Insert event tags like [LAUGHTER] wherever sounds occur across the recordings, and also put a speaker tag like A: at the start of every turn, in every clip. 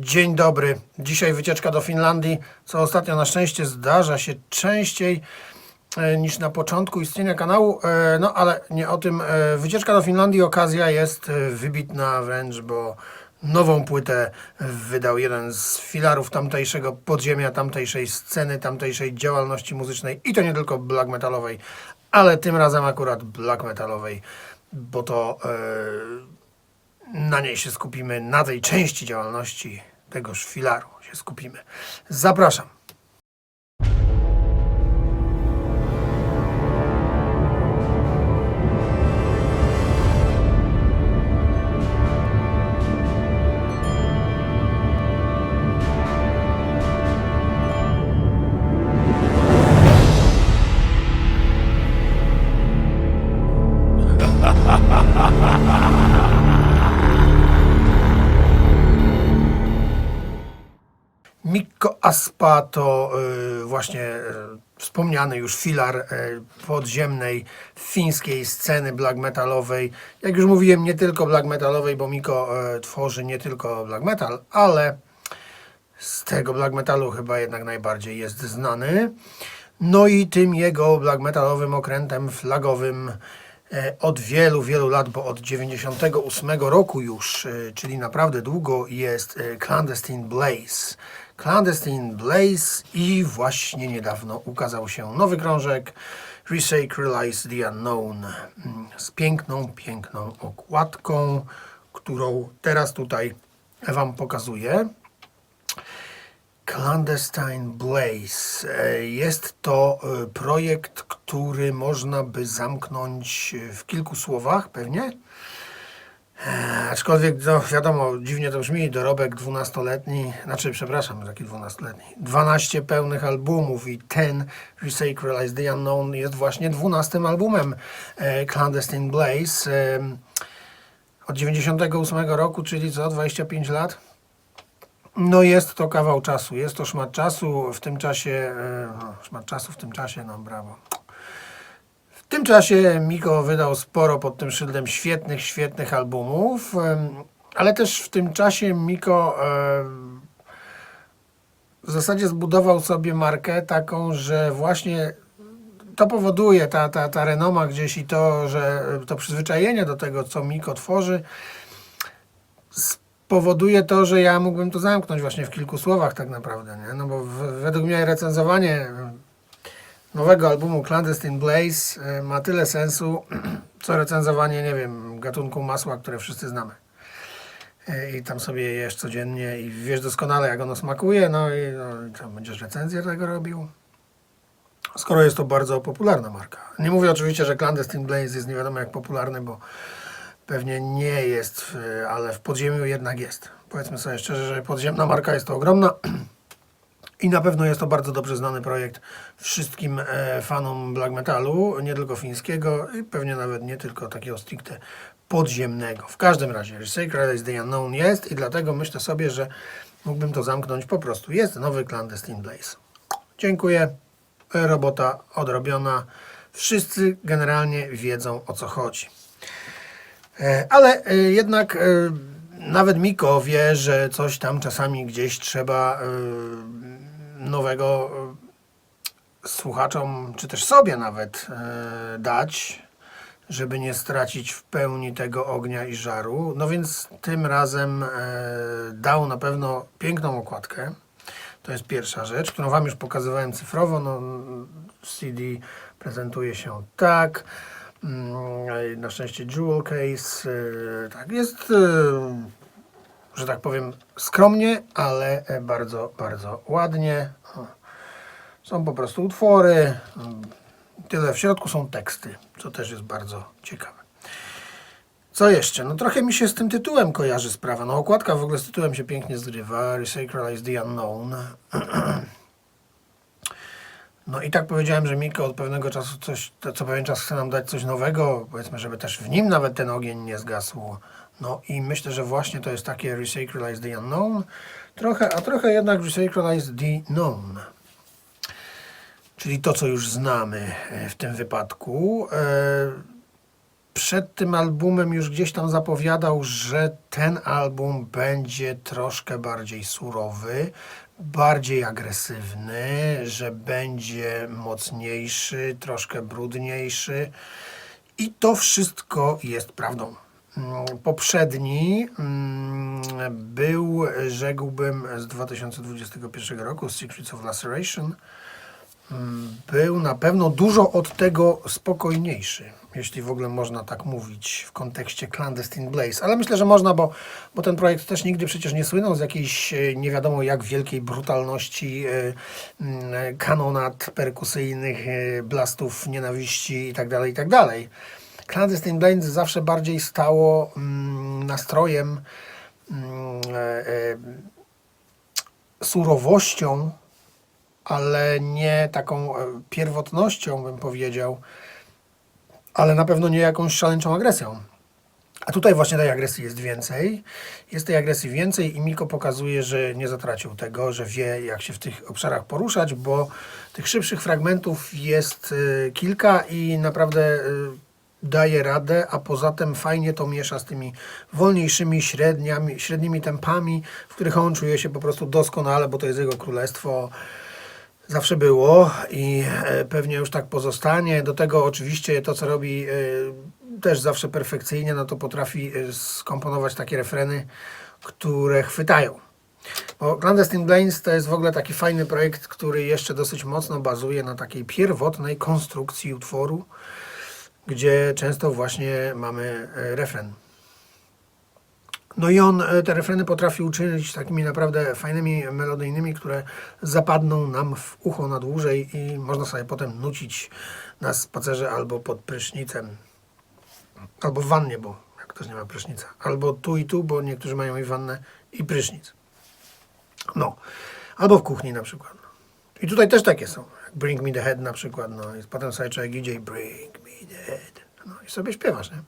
A: Dzień dobry. Dzisiaj wycieczka do Finlandii, co ostatnio na szczęście zdarza się częściej e, niż na początku istnienia kanału. E, No ale nie o tym. E, Wycieczka do Finlandii, okazja jest wybitna wręcz, bo nową płytę wydał jeden z filarów tamtejszego podziemia, tamtejszej sceny, tamtejszej działalności muzycznej i to nie tylko black metalowej, ale tym razem akurat black metalowej, bo to e, na niej się skupimy, na tej części działalności tegoż filaru się skupimy. Zapraszam. Aspa to y, właśnie y, wspomniany już filar y, podziemnej fińskiej sceny black metalowej. Jak już mówiłem, nie tylko black metalowej, bo Mikko y, tworzy nie tylko black metal, ale z tego black metalu chyba jednak najbardziej jest znany. No i tym jego black metalowym okrętem flagowym od wielu, wielu lat, bo od 98 roku już, czyli naprawdę długo, jest Clandestine Blaze. Clandestine Blaze i właśnie niedawno ukazał się nowy krążek Resacralize the Unknown mm, z piękną, piękną okładką, którą teraz tutaj Wam pokazuję. Clandestine Blaze. E, Jest to e, projekt, który można by zamknąć w kilku słowach, pewnie. E, Aczkolwiek, no wiadomo, dziwnie to brzmi, dorobek 12-letni, znaczy, przepraszam, taki 12-letni, 12 pełnych albumów i ten Resacralize the Unknown jest właśnie 12 albumem e, Clandestine Blaze. Em, Od 98 roku, czyli co, 25 lat? No jest to kawał czasu, jest to szmat czasu, w tym czasie, e, no, szmat czasu w tym czasie, no brawo. W tym czasie Miko wydał sporo pod tym szyldem świetnych, świetnych albumów, ale też w tym czasie Miko w zasadzie zbudował sobie markę taką, że właśnie to powoduje ta, ta, ta renoma gdzieś i to, że to przyzwyczajenie do tego, co Miko tworzy, powoduje to, że ja mógłbym to zamknąć właśnie w kilku słowach tak naprawdę, nie? No bo w, według mnie recenzowanie nowego albumu Clandestine Blaze e, ma tyle sensu, [CLEARS THROAT] co recenzowanie, nie wiem, gatunku masła, które wszyscy znamy. E, I tam sobie jesz codziennie i wiesz doskonale, jak ono smakuje, no i, no, i co, będziesz recenzję tego robił? Skoro jest to bardzo popularna marka. Nie mówię oczywiście, że Clandestine Blaze jest nie wiadomo jak popularny, bo pewnie nie jest, w- ale w podziemiu jednak jest. Powiedzmy sobie szczerze, że podziemna marka jest to ogromna [CLEARS THROAT] i na pewno jest to bardzo dobrze znany projekt wszystkim e, fanom black metalu, nie tylko fińskiego i pewnie nawet nie tylko takiego stricte podziemnego. W każdym razie Resacred the Unknown jest i dlatego myślę sobie, że mógłbym to zamknąć po prostu. Jest nowy Clandestine Blaze. Dziękuję. E, Robota odrobiona. Wszyscy generalnie wiedzą o co chodzi. E, Ale jednak nawet Miko wie, że coś tam czasami gdzieś trzeba e, nowego e, słuchaczom, czy też sobie nawet e, dać, żeby nie stracić w pełni tego ognia i żaru. No więc tym razem dał na pewno piękną okładkę. To jest pierwsza rzecz, którą Wam już pokazywałem cyfrowo. No, CD prezentuje się tak. Mm, Na szczęście jewel case. e, Tak, jest, e, że tak powiem, skromnie, ale e, bardzo, bardzo ładnie. Są po prostu utwory. mm, Tyle w środku są teksty, co też jest bardzo ciekawe. Co jeszcze? No trochę mi się z tym tytułem kojarzy sprawa. No okładka w ogóle z tytułem się pięknie zgrywa. Resacralize the Unknown. [CLEARS THROAT] No i tak powiedziałem, że Miko od pewnego czasu coś, co pewien czas chce nam dać coś nowego, powiedzmy, żeby też w nim nawet ten ogień nie zgasł. No i myślę, że właśnie to jest takie Resacralize the Unknown, trochę, a trochę jednak Resacralize the Known. Czyli to, co już znamy e, w tym wypadku. E, przed tym albumem już gdzieś tam zapowiadał, że ten album będzie troszkę bardziej surowy, bardziej agresywny, że będzie mocniejszy, troszkę brudniejszy. I to wszystko jest prawdą. Mm, Poprzedni mm, był, rzekłbym, z 2021 roku, Secrets of Laceration. Był na pewno dużo od tego spokojniejszy, jeśli w ogóle można tak mówić w kontekście Clandestine Blaze. Ale myślę, że można, bo, bo ten projekt też nigdy przecież nie słynął z jakiejś e, nie wiadomo jak wielkiej brutalności, e, mm, kanonat perkusyjnych, e, blastów nienawiści itd. itd. Clandestine Blaze zawsze bardziej stało mm, nastrojem, mm, e, e, surowością, ale nie taką e, pierwotnością, bym powiedział, ale na pewno nie jakąś szaleńczą agresją. A tutaj właśnie tej agresji jest więcej. Jest tej agresji więcej i Miko pokazuje, że nie zatracił tego, że wie jak się w tych obszarach poruszać, bo tych szybszych fragmentów jest y, kilka i naprawdę y, daje radę, a poza tym fajnie to miesza z tymi wolniejszymi, średniami, średnimi tempami, w których on czuje się po prostu doskonale, bo to jest jego królestwo. Zawsze było i e, pewnie już tak pozostanie. Do tego oczywiście to, co robi e, też zawsze perfekcyjnie, no to potrafi e, skomponować takie refreny, które chwytają. Bo Clandestine Blaze to jest w ogóle taki fajny projekt, który jeszcze dosyć mocno bazuje na takiej pierwotnej konstrukcji utworu, gdzie często właśnie mamy refren. No i on e, te refreny potrafi uczynić takimi naprawdę fajnymi, melodyjnymi, które zapadną nam w ucho na dłużej i można sobie potem nucić na spacerze albo pod prysznicem, albo w wannie, bo jak ktoś nie ma prysznica, albo tu i tu, bo niektórzy mają i wannę i prysznic. No, albo w kuchni na przykład. I tutaj też takie są. Bring Me The Head na przykład, no i potem sobie człowiek idzie i Bring Me The Head. No i sobie śpiewasz, nie?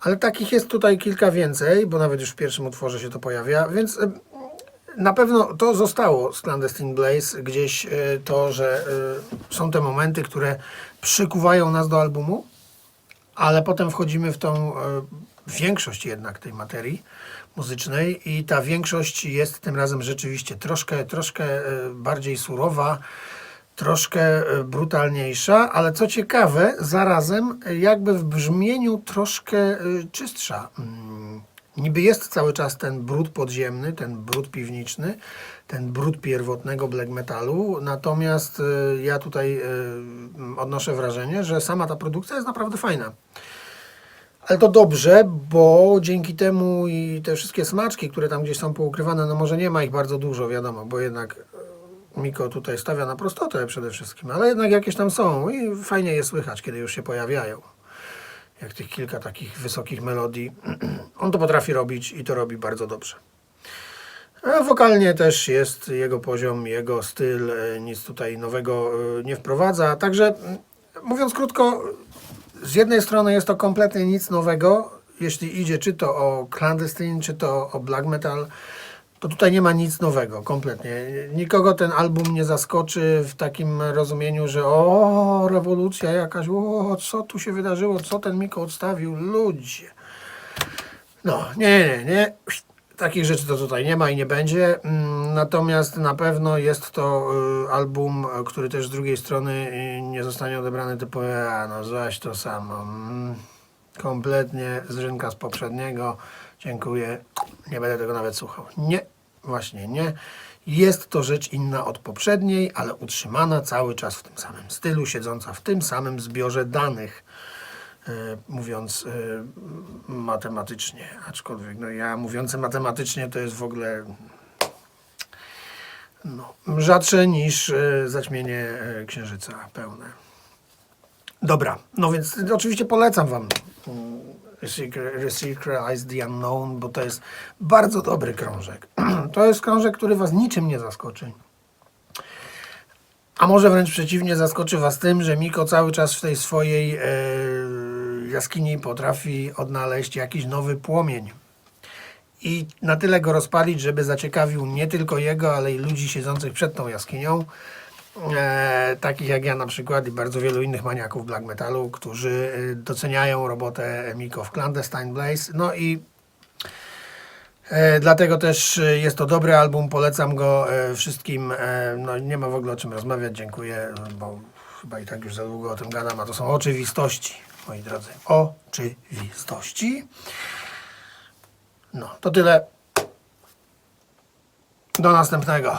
A: Ale takich jest tutaj kilka więcej, bo nawet już w pierwszym utworze się to pojawia, więc na pewno to zostało z Clandestine Blaze, gdzieś e, to, że e, są te momenty, które przykuwają nas do albumu, ale potem wchodzimy w tą e, większość jednak tej materii muzycznej i ta większość jest tym razem rzeczywiście troszkę, troszkę bardziej surowa, troszkę e, brutalniejsza, ale co ciekawe, zarazem e, jakby w brzmieniu troszkę e, czystsza. Mm, Niby jest cały czas ten brud podziemny, ten brud piwniczny, ten brud pierwotnego black metalu, natomiast ja tutaj odnoszę wrażenie, że sama ta produkcja jest naprawdę fajna. Ale to dobrze, bo dzięki temu i te wszystkie smaczki, które tam gdzieś są poukrywane, no może nie ma ich bardzo dużo, wiadomo, bo jednak Miko tutaj stawia na prostotę przede wszystkim, ale jednak jakieś tam są i fajnie je słychać, kiedy już się pojawiają. Jak tych kilka takich wysokich melodii. [CLEARS THROAT] On to potrafi robić i to robi bardzo dobrze. A wokalnie też jest jego poziom, jego styl, e, nic tutaj nowego e, nie wprowadza. Także mm, mówiąc krótko, z jednej strony jest to kompletnie nic nowego, jeśli idzie czy to o clandestine, czy to o black metal, to tutaj nie ma nic nowego, kompletnie. Nikogo ten album nie zaskoczy w takim rozumieniu, że o, rewolucja jakaś, o, co tu się wydarzyło, co ten Miko odstawił, ludzie. No, nie, nie, nie. Takich rzeczy to tutaj nie ma i nie będzie. Mm, Natomiast na pewno jest to y, album, który też z drugiej strony y, nie zostanie odebrany typu, a no zaś to samo. Mm, Kompletnie z rynka z poprzedniego. Dziękuję. Nie będę tego nawet słuchał. Nie, właśnie nie. Jest to rzecz inna od poprzedniej, ale utrzymana cały czas w tym samym stylu, siedząca w tym samym zbiorze danych e, mówiąc e, matematycznie, aczkolwiek no ja mówiący matematycznie to jest w ogóle no, rzadsze niż e, zaćmienie księżyca pełne. Dobra, no więc oczywiście polecam Wam Resecralize the Unknown, bo to jest bardzo dobry krążek. [CLEARS THROAT] To jest krążek, który Was niczym nie zaskoczy. A może wręcz przeciwnie, zaskoczy Was tym, że Miko cały czas w tej swojej e, jaskini potrafi odnaleźć jakiś nowy płomień. I na tyle go rozpalić, żeby zaciekawił nie tylko jego, ale i ludzi siedzących przed tą jaskinią. E, takich jak ja na przykład i bardzo wielu innych maniaków black metalu, którzy e, doceniają robotę Miko w Clandestine Blaze. No i e, dlatego też e, jest to dobry album, polecam go wszystkim. No nie ma w ogóle o czym rozmawiać, dziękuję, bo chyba i tak już za długo o tym gadam, a to są oczywistości, moi drodzy. Oczywistości. No, to tyle. Do następnego.